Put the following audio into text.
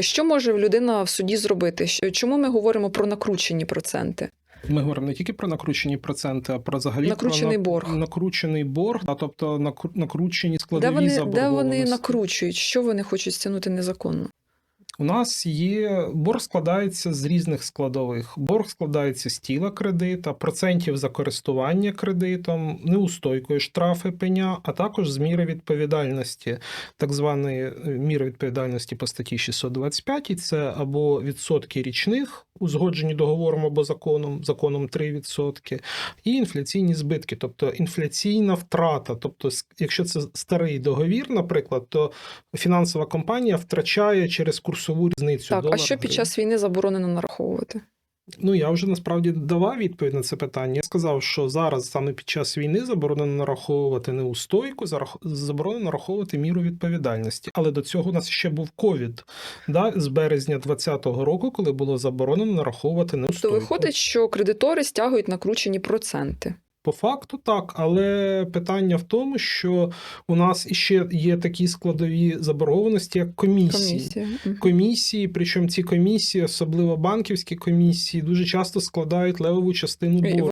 Що може людина в суді зробити? Чому ми говоримо про накручені проценти? Ми говоримо не тільки про накручені проценти, а про взагалі Накручений про борг. накручений борг, а тобто накру- накручені складові Де вони, де вони накручують? Що вони хочуть стягнути незаконно? У нас є борг складається з різних складових. Борг складається з тіла кредита, процентів за користування кредитом, неустойкою штрафи пеня, а також з міри відповідальності, так званої е, міри відповідальності по статті 625, і це або відсотки річних, узгоджені договором або законом, законом 3%, і інфляційні збитки, тобто інфляційна втрата. Тобто, якщо це старий договір, наприклад, то фінансова компанія втрачає через курсову різницю. Так, а долар, що під час війни заборонено нараховувати? Ну я вже насправді давав відповідь на це питання. Я сказав, що зараз саме під час війни заборонено нараховувати неустойку, заборонено нараховувати міру відповідальності. Але до цього у нас ще був ковід да, з березня 2020 року, коли було заборонено нараховувати То неустойку. виходить, що кредитори стягують накручені проценти. По факту так, але питання в тому, що у нас іще є такі складові заборгованості, як комісії. Комісія. Комісії, причому ці комісії, особливо банківські комісії, дуже часто складають левову частину боргу.